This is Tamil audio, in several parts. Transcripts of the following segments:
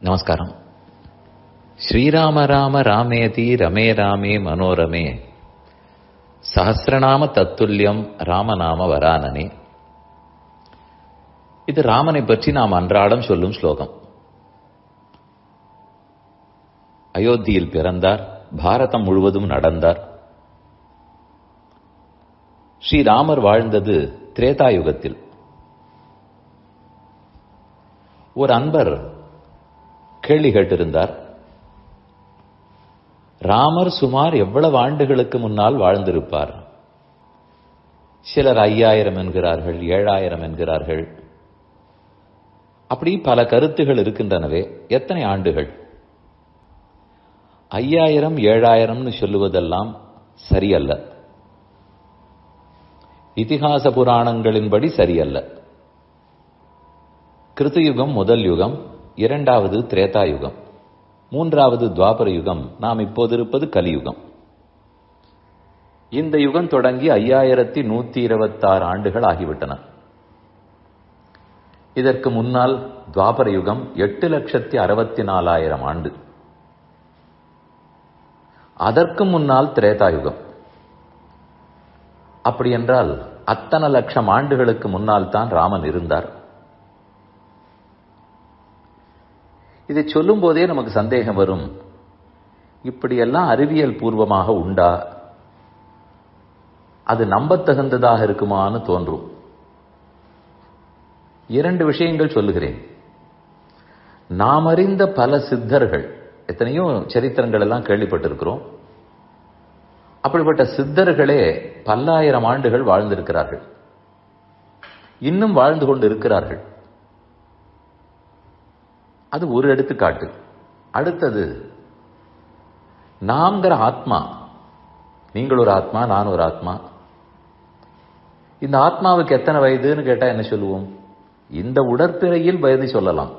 நமஸ்காரம். ஸ்ரீராம ராம ராமேதி ரமே ராமே மனோரமே. சஹசிரநாம தத்துல்யம் ராமநாம வரானனே. இது ராமனை பற்றி நாம் அன்றாடம் சொல்லும் ஸ்லோகம். அயோத்தியில் பிறந்தார் பாரதம் முழுவதும் நடந்தார். ஸ்ரீராமர் வாழ்ந்தது திரேதாயுகத்தில். ஒரு அன்பர் கேள்வி கேட்டிருந்தார். ராமர் சுமார் எவ்வளவு ஆண்டுகளுக்கு முன்னால் வாழ்ந்திருப்பார்? சிலர் ஐயாயிரம் என்கிறார்கள் ஏழாயிரம் என்கிறார்கள். அப்படி பல கருத்துகள் இருக்கின்றனவே எத்தனை ஆண்டுகள்? ஐயாயிரம் ஏழாயிரம்னு சொல்லுவதெல்லாம் சரியல்ல. இதிகாச புராணங்களின்படி சரியல்ல. கிருத்தயுகம் முதல் யுகம் இரண்டாவது திரேதா யுகம் மூன்றாவது துவாபர யுகம் நாம் இப்போது இருப்பது கலியுகம். இந்த யுகம் தொடங்கி ஐயாயிரத்தி நூத்தி இருபத்தாறு ஆண்டுகள் ஆகிவிட்டன. இதற்கு முன்னால் துவாபர யுகம் எட்டு லட்சத்தி அறுபத்தி நாலாயிரம் ஆண்டு. அதற்கு முன்னால் திரேதா யுகம் அப்படி என்றால் அத்தனை லட்சம் ஆண்டுகளுக்கு முன்னால் தான் ராமன் இருந்தார். இதை சொல்லும் போதே நமக்கு சந்தேகம் வரும். இப்படியெல்லாம் அறிவியல் பூர்வமாக உண்டா? அது நம்பத்தகுந்ததாக இருக்குமான்னு தோன்றும். இரண்டு விஷயங்கள் சொல்லுகிறேன். நாம் அறிந்த பல சித்தர்கள் எத்தனையோ சரித்திரங்கள் எல்லாம் கேள்விப்பட்டிருக்கிறோம். அப்படிப்பட்ட சித்தர்களே பல்லாயிரம் ஆண்டுகள் வாழ்ந்திருக்கிறார்கள். இன்னும் வாழ்ந்து கொண்டு இருக்கிறார்கள் அது ஒரு எடுத்துக்காட்டு. அடுத்தது நாம்ங்கிற ஆத்மா நீங்கள் ஒரு ஆத்மா நான் ஒரு ஆத்மா இந்த ஆத்மாவுக்கு எத்தனை வயதுன்னு கேட்டா என்ன சொல்லுவோம்? இந்த உடற்பிறையில் வயது சொல்லலாம்.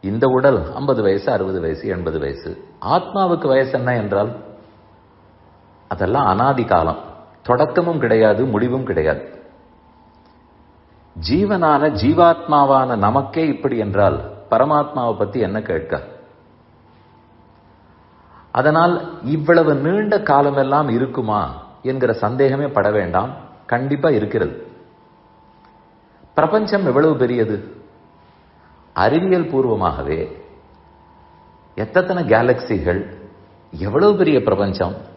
இந்த உடல் ஐம்பது வயசு அறுபது வயசு எண்பது வயசு. ஆத்மாவுக்கு வயசு என்ன என்றால் அதெல்லாம் அனாதி காலம். தொடக்கமும் கிடையாது முடிவும் கிடையாது. ஜீவனான ஜீவாத்மாவான நமக்கே இப்படி என்றால் பரமாத்மாவை பத்தி என்ன கேட்க? அதனால் இவ்வளவு நீண்ட காலமெல்லாம் இருக்குமா என்கிற சந்தேகமே பட வேண்டாம். கண்டிப்பா இருக்கிறது. பிரபஞ்சம் எவ்வளவு பெரியது? அறிவியல் பூர்வமாகவே எத்தனை கேலக்சிகள் எவ்வளவு பெரிய பிரபஞ்சம்?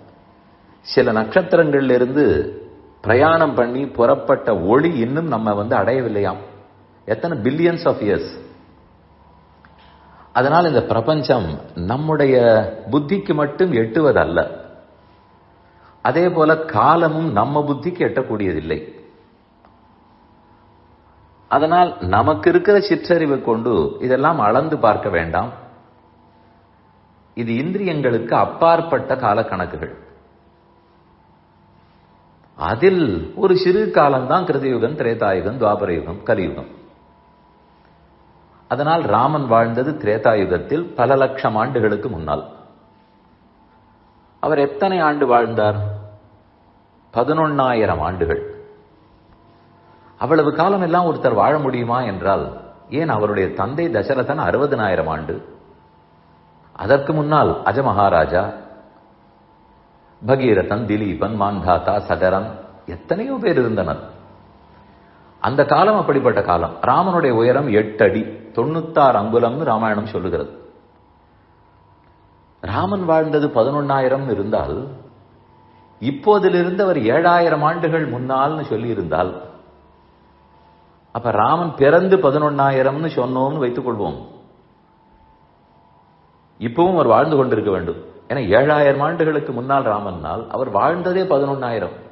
சில நட்சத்திரங்கள்ல இருந்து பிரயாணம் பண்ணி புறப்பட்ட ஒளி இன்னும் நம்ம வந்து அடையவில்லையாம். எத்தனை பில்லியன்ஸ் ஆஃப் இயர்ஸ் அதனால் இந்த பிரபஞ்சம் நம்முடைய புத்திக்கு மட்டும் எட்டுவதல்ல. அதே போல காலமும் நம்ம புத்திக்கு எட்டக்கூடியதில்லை. அதனால் நமக்கு இருக்கிற சிற்றறிவை கொண்டு இதெல்லாம் அளந்து பார்க்க வேண்டாம். இது இந்திரியங்களுக்கு அப்பாற்பட்ட கால கணக்குகள் அதில் ஒரு சிறு காலம்தான் கிருதயுகம் திரேதாயுகம் துவாபர யுகம் கலியுகம். அதனால் ராமன் வாழ்ந்தது திரேதாயுகத்தில் பல லட்சம் ஆண்டுகளுக்கு முன்னால். அவர் எத்தனை ஆண்டு வாழ்ந்தார்? பதினொன்னாயிரம் ஆண்டுகள். அவ்வளவு காலம் எல்லாம் ஒருத்தர் வாழ முடியுமா என்றால் ஏன் அவருடைய தந்தை தசரதன் அறுபதனாயிரம் ஆண்டு? அதற்கு முன்னால் அஜமகாராஜா பகீரதன் திலீபன் மாந்தாதா சதரன் எத்தனையோ பேர் இருந்தனர். அந்த காலம் அப்படிப்பட்ட காலம். ராமனுடைய உயரம் எட்டு அடி தொண்ணூத்தாறு அங்குலம்னு ராமாயணம் சொல்லுகிறது. ராமன் வாழ்ந்தது பதினொன்னாயிரம் இருந்தால் இப்போதிலிருந்து அவர் ஏழாயிரம் ஆண்டுகள் முன்னால்னு சொல்லி இருந்தால் அப்ப ராமன் பிறந்து பதினொன்னாயிரம்னு சொன்னோம்னு வைத்துக் கொள்வோம் இப்பவும் அவர் வாழ்ந்து கொண்டிருக்க வேண்டும். ஏன்னா ஏழாயிரம் ஆண்டுகளுக்கு முன்னால் ராமன்னால் அவர் வாழ்ந்ததே பதினொன்னாயிரம்.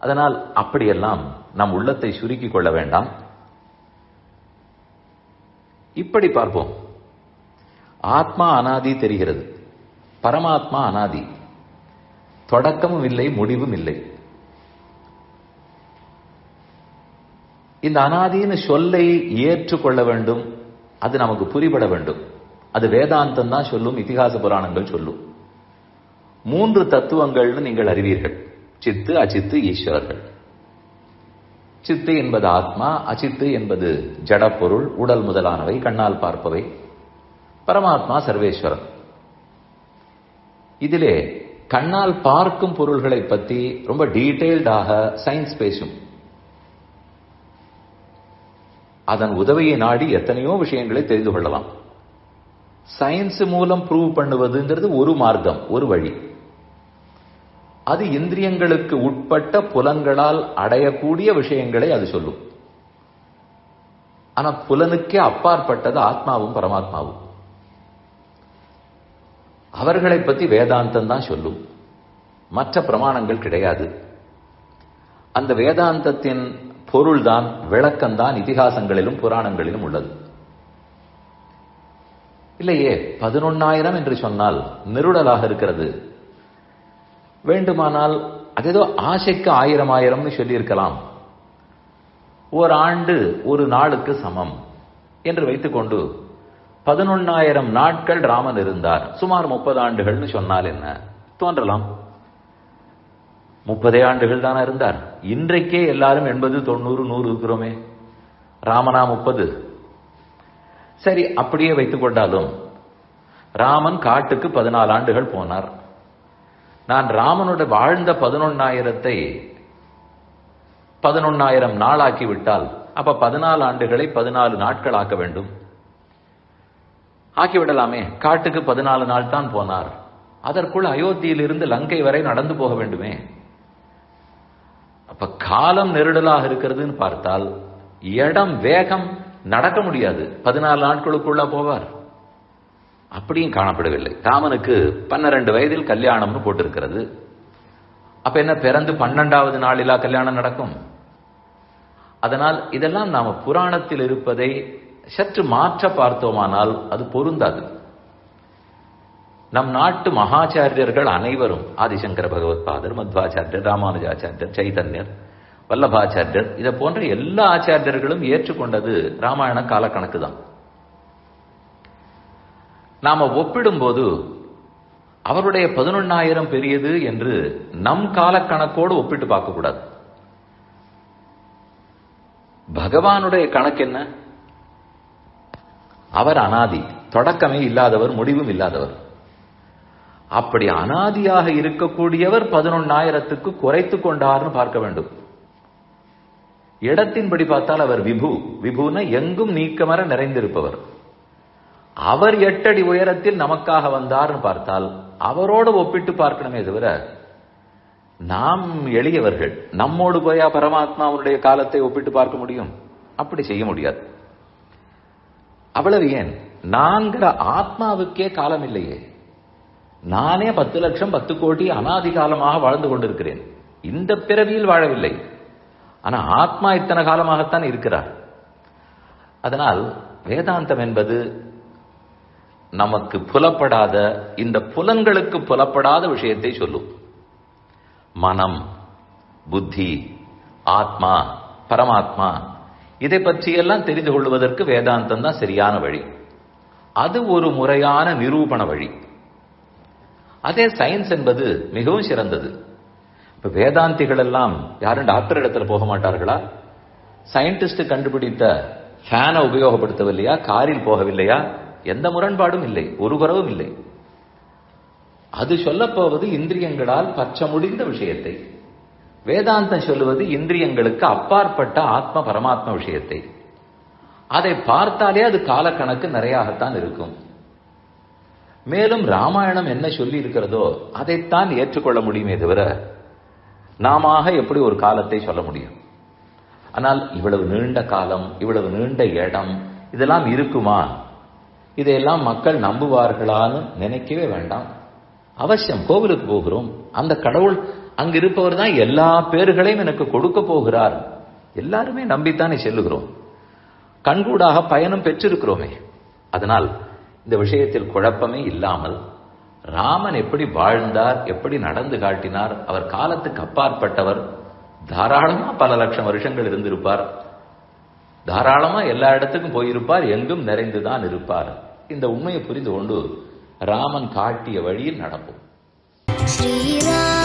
அதனால் அப்படியெல்லாம் நம் உள்ளத்தை சுருக்கிக் கொள்ள வேண்டாம். இப்படி பார்ப்போம். ஆத்மா அனாதி தெரிகிறது. பரமாத்மா அனாதி. தொடக்கமும் இல்லை முடிவும் இல்லை. இந்த அனாதின்னு சொல்லை ஏற்றுக்கொள்ள வேண்டும். அது நமக்கு புரிபட வேண்டும். அது வேதாந்தம் தான் சொல்லும் இத்திகாச புராணங்கள் சொல்லும். மூன்று தத்துவங்கள்னு நீங்கள் அறிவீர்கள். சித்து அச்சித்து ஈஸ்வரர்கள். சித்து என்பது ஆத்மா அச்சித்து என்பது ஜடப்பொருள் உடல் முதலானவை கண்ணால் பார்ப்பவை. பரமாத்மா சர்வேஸ்வரன். இதிலே கண்ணால் பார்க்கும் பொருள்களை பற்றி ரொம்ப டீட்டெயில்டாக சயின்ஸ் பேசும். அதன் உதவியை நாடி எத்தனையோ விஷயங்களை தெரிந்து கொள்ளலாம். சயின்ஸ் மூலம் ப்ரூவ் பண்ணுவதுங்கிறது ஒரு மார்க்கம் ஒரு வழி. அது இந்திரியங்களுக்கு உட்பட்ட புலன்களால் அடையக்கூடிய விஷயங்களை அது சொல்லும். ஆனா புலனுக்கே அப்பாற்பட்டது ஆத்மாவும் பரமாத்மாவும். அவர்களை பத்தி வேதாந்தம் தான் சொல்லும். மற்ற பிரமாணங்கள் கிடையாது. அந்த வேதாந்தத்தின் பொருள்தான் விளக்கம்தான் இதிகாசங்களிலும் புராணங்களிலும் உள்ளது. இல்லையே பதினொன்னாயிரம் என்று சொன்னால் நெருடலாக இருக்கிறது. வேண்டுமானால் அது ஏதோ ஆசைக்கு ஆயிரம் ஆயிரம்னு சொல்லியிருக்கலாம். ஒரு ஆண்டு ஒரு நாளுக்கு சமம் என்று வைத்துக்கொண்டு பதினொன்னாயிரம் நாட்கள் ராமன் இருந்தார். சுமார் முப்பது ஆண்டுகள்னு சொன்னால் என்ன? தோன்றலாம். முப்பதே ஆண்டுகள் தானே இருந்தார். இன்றைக்கே எல்லாரும் எண்பது தொண்ணூறு நூறு இருக்கிறோமே. ராமனா முப்பது சரி அப்படியே வைத்துக் கொண்டாலும் ராமன் காட்டுக்கு பதினாலு ஆண்டுகள் போனார். நான் ராமனோட வாழ்ந்த பதினொன்னாயிரத்தை பதினொன்னாயிரம் நாளாக்கி விட்டால் அப்ப பதினாலு ஆண்டுகளை பதினாலு நாட்கள் ஆக்க வேண்டும். ஆக்கிவிடலாமே காட்டுக்கு பதினாலு நாள் தான் போனார். அதற்குள் அயோத்தியிலிருந்து லங்கை வரை நடந்து போக வேண்டுமே. அப்ப காலம் நெருடலாக இருக்கிறதுன்னு பார்த்தால் இடம் வேகம் நடக்க முடியாது. பதினாலு நாட்களுக்குள்ள போவார். அப்படியும் காணப்படவில்லை. ராமனுக்கு பன்னிரண்டு வயதில் கல்யாணம்னு போட்டிருக்கிறது. அப்ப என்ன பிறந்து பன்னெண்டாவது நாளிலா கல்யாணம் நடக்கும்? அதனால் இதெல்லாம் நாம புராணத்தில் இருப்பதை சற்று மாற்ற பார்த்தோமானால் அது பொருந்தாது. நம் நாட்டு மகாச்சாரியர்கள் அனைவரும் ஆதிசங்கர பகவத் பாதர் மத்வாச்சாரியர் ராமானுஜாச்சாரியர் சைதன்யர் வல்லபாச்சாரியர் இதை போன்ற எல்லா ஆச்சாரியர்களும் ஏற்றுக்கொண்டது ராமாயண காலக்கணக்கு தான். நாம ஒப்பிடும்போது அவருடைய பதினொன்னாயிரம் பெரியது என்று நம் காலக்கணக்கோடு ஒப்பிட்டு பார்க்க கூடாது பகவானுடைய கணக்கு என்ன? அவர் அனாதி தொடக்கமே இல்லாதவர் முடிவும் இல்லாதவர். அப்படி அனாதியாக இருக்கக்கூடியவர் பதினொன்னாயிரத்துக்கு குறைத்து கொண்டார்னு பார்க்க வேண்டும். இடத்தின்படி பார்த்தால் அவர் விபு. விபுன எங்கும் நீக்கமர நிறைந்திருப்பவர். அவர் எட்டடி உயரத்தில் நமக்காக வந்தார்னு பார்த்தால் அவரோடு ஒப்பிட்டு பார்க்கணுமே தவிர நாம் எளியவர்கள் நம்மோடு போயா பரமாத்மாவுடைய காலத்தை ஒப்பிட்டு பார்க்க முடியும்? அப்படி செய்ய முடியாது. அவ்வளவு ஏன்? நான்கிற ஆத்மாவுக்கே காலம் இல்லையே. நானே பத்து லட்சம் பத்து கோடி அனாதி காலமாக வாழ்ந்து கொண்டிருக்கிறேன். இந்த பிறவியில் வாழவில்லை. ஆனால் ஆத்மா இத்தனை காலமாகத்தான் இருக்கிறார். அதனால் வேதாந்தம் என்பது நமக்கு புலப்படாத இந்த புலங்களுக்கு புலப்படாத விஷயத்தை சொல்லும். மனம் புத்தி ஆத்மா பரமாத்மா இதை பற்றியெல்லாம் தெரிந்து கொள்வதற்கு வேதாந்தம் தான் சரியான வழி. அது ஒரு முறையான நிரூபண வழி. அதே சயின்ஸ் என்பது மிகவும் சிறந்தது. இப்ப வேதாந்திகள் எல்லாம் யாரும் டாக்டர் இடத்துல போக மாட்டார்களா? சயின்டிஸ்ட் கண்டுபிடித்த ஃபேனை உபயோகப்படுத்தவில்லையா? காரில் போகவில்லையா? எந்த முரண்பாடும் இல்லை. ஒரு குறவும் இல்லை. அது சொல்லப்போவது இந்திரியங்களால் பச்ச முடிந்த விஷயத்தை. வேதாந்தம் சொல்லுவது இந்திரியங்களுக்கு அப்பாற்பட்ட ஆத்ம பரமாத்ம விஷயத்தை. அதை பார்த்தாலே அது காலக்கணக்கு நிறையாகத்தான் இருக்கும். மேலும் ராமாயணம் என்ன சொல்லி இருக்கிறதோ அதைத்தான் ஏற்றுக்கொள்ள முடியுமே தவிர நாம எப்படி ஒரு காலத்தை சொல்ல முடியும்? ஆனால் இவ்வளவு நீண்ட காலம் இவ்வளவு நீண்ட இடம் இதெல்லாம் இருக்குமா? இதையெல்லாம் மக்கள் நம்புவார்களான்னு நினைக்கவே வேண்டாம். அவசியம் கோவிலுக்கு போகிறோம். அந்த கடவுள் அங்கு இருப்பவர் தான் எல்லா பேர்களையும் எனக்கு கொடுக்க போகிறார். எல்லாருமே நம்பித்தானே செல்லுகிறோம். கண்கூடாக பயணம் பெற்றிருக்கிறோமே. அதனால் இந்த விஷயத்தில் குழப்பமே இல்லாமல் ராமன் எப்படி வாழ்ந்தார் எப்படி நடந்து காட்டினார் அவர் காலத்துக்கு அப்பாற்பட்டவர் தாராளமா பல லட்சம் வருஷங்கள் இருந்திருப்பார். தாராளமா எல்லா இடத்துக்கும் போயிருப்பார் எங்கும் நிறைந்துதான் இருப்பார். இந்த உண்மையை புரிந்து கொண்டு ராமன் காட்டிய வழியில் நடப்போம். ஸ்ரீராம்